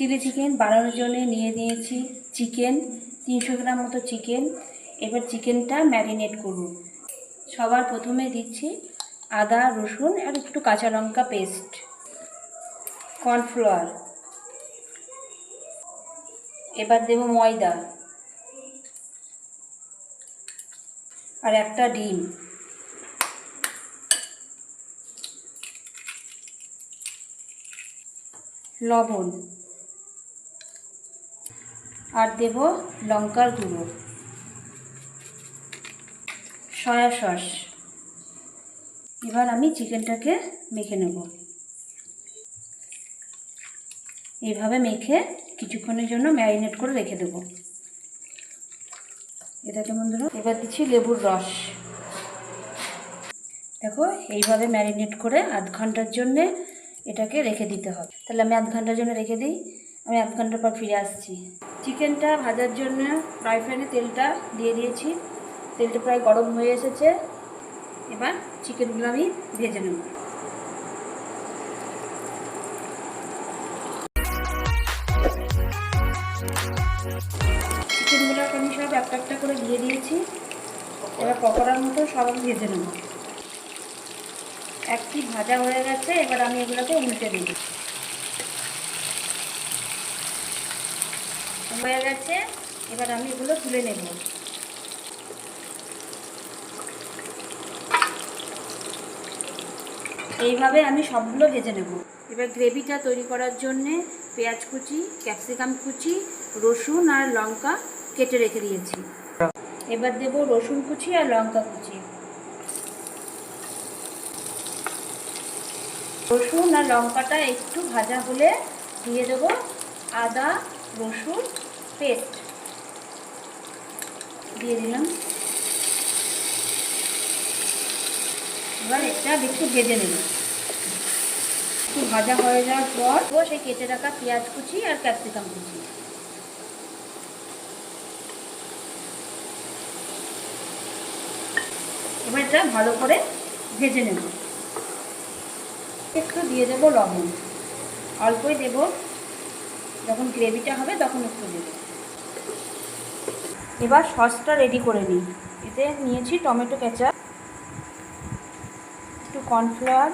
Chilli chicken বানানোর জন্য নিয়ে নিয়েছি চিকেন, তিনশো গ্রাম মতো চিকেন। এবার চিকেনটা ম্যারিনেট করব। সবার প্রথমে দিচ্ছি আদা, রসুন আর একটু কাঁচা লঙ্কা পেস্ট। কর্নফ্লাওয়ার। এবার দেব ময়দা। আর একটা ডিম। লবণ। আর দেব লঙ্কার গুঁড়ো। Soya sauce. এবার আমি চিকেনটাকে মেখে নেব। এইভাবে মেখে কিছুক্ষণের জন্য ম্যারিনেট করে রেখে দেবো। এটাকে বন্ধুরা, এবার দিচ্ছি লেবুর রস। দেখো, এইভাবে ম্যারিনেট করে আধ ঘণ্টার জন্যে এটাকে রেখে দিতে হবে। তাহলে আমি আধ ঘণ্টার জন্য রেখে দিই। আমি আধ ঘণ্টা পর ফিরে আসছি। চিকেনটা ভাজার জন্য ফ্রাই প্যানে তেলটা দিয়ে দিয়েছি। তেলটা প্রায় গরম হয়ে এসেছে। এবার চিকেনগুলো আমি ভেজে নেব। চিকেনগুলোকে আমি সব একটা একটা করে দিয়ে দিয়েছি। এবার পকোড়ার মতো সব আমি ভেজে নেব। একটি ভাজা হয়ে গেছে, এবার আমি এগুলোকে উল্টে দিই হয়ে গেছে, এবার আমি এগুলো তুলে নেব। এইভাবে আমি সবগুলো ভেজে নেব। এবার গ্রেভিটা তৈরি করার জন্যে পেঁয়াজ কুচি, ক্যাপসিকাম কুচি, রসুন আর লঙ্কা কেটে রেখে দিয়েছি। এবার দেব রসুন কুচি আর লঙ্কা কুচি। রসুন আর লঙ্কাটা একটু ভাজা হলে দিয়ে দেবো আদা, রসুন পেস্ট দিয়ে দিলাম। এবার এটা একটু ভেজে নেব। একটু ভাজা হয়ে যাওয়ার পর সেই কেটে রাখা পেঁয়াজ কুচি আর ক্যাপসিকাম কুচি। এবার এটা ভালো করে ভেজে নেব। একটু দিয়ে দেবো লবণ। অল্পই দেব। যখন গ্রেভিটা হবে তখন একটু দেব। এবার সসটা রেডি করে নিই। এতে নিয়েছি টমেটো কেচাপ, একটু কর্নফ্লাওয়ার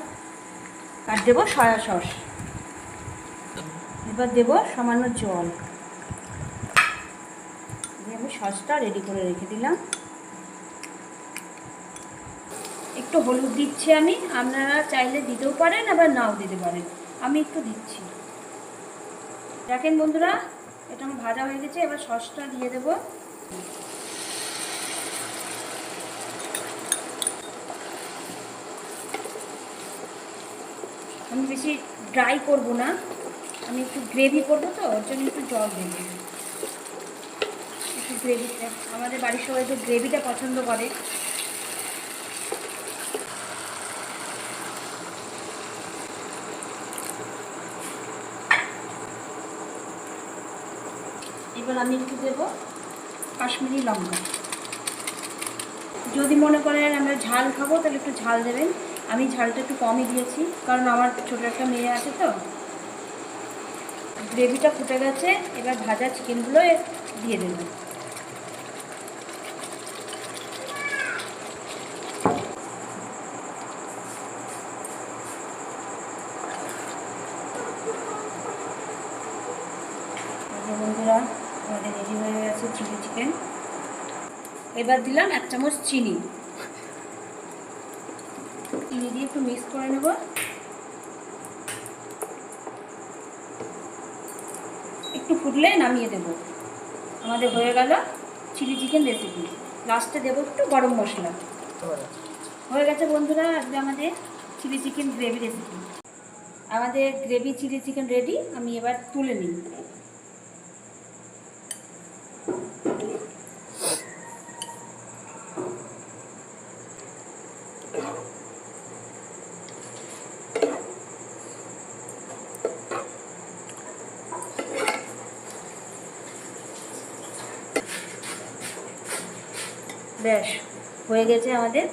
আর দেবো সয়া সস এবার দেবো সামান্য জল। আমি সসটা রেডি করে রেখে দিলাম। একটু হলুদ দিচ্ছি আমি, আপনারা চাইলে দিতেও পারেন, আবার নাও দিতে পারেন। আমি একটু দিচ্ছি। দেখেন বন্ধুরা, এটা আমার ভাজা হয়ে গেছে, এবার সসটা দিয়ে দেবো। আমি বেশি ড্রাই করব না। আমি একটু গ্রেভি করব তো, ওর জন্য একটু জল দেবো। একটু গ্রেভিটা আমাদের বাড়ির সবাই তো গ্রেভিটা পছন্দ করে। এবার আমি একটু দেবো কাশ্মীরি লঙ্কা। যদি মনে করেন আমরা ঝাল খাব, তাহলে একটু ঝাল দেবেন। আমি ঝালটা একটু কমই দিয়েছি, কারণ আমার ছোটো একটা মেয়ে আছে তো। গ্রেভিটা ফুটে গেছে, এবার ভাজা চিকেনগুলো দিয়ে দেবেন বন্ধুরা আমাদের রেডি হয়ে গেছে চিলি চিকেন। এবার দিলাম এক চামচ চিনি। চিনি দিয়ে একটু মিক্স করে নেব। একটু ফুটলে নামিয়ে দেব। আমাদের হয়ে গেল চিলি চিকেন রেসিপি। লাস্টে দেবো একটু গরম মশলা। হয়ে গেছে বন্ধুরা আজকে আমাদের চিলি চিকেন গ্রেভি রেসিপি। আমাদের গ্রেভি চিলি চিকেন রেডি, আমি এবার তুলে নিই। ব্যাস হয়ে গেছে আমাদের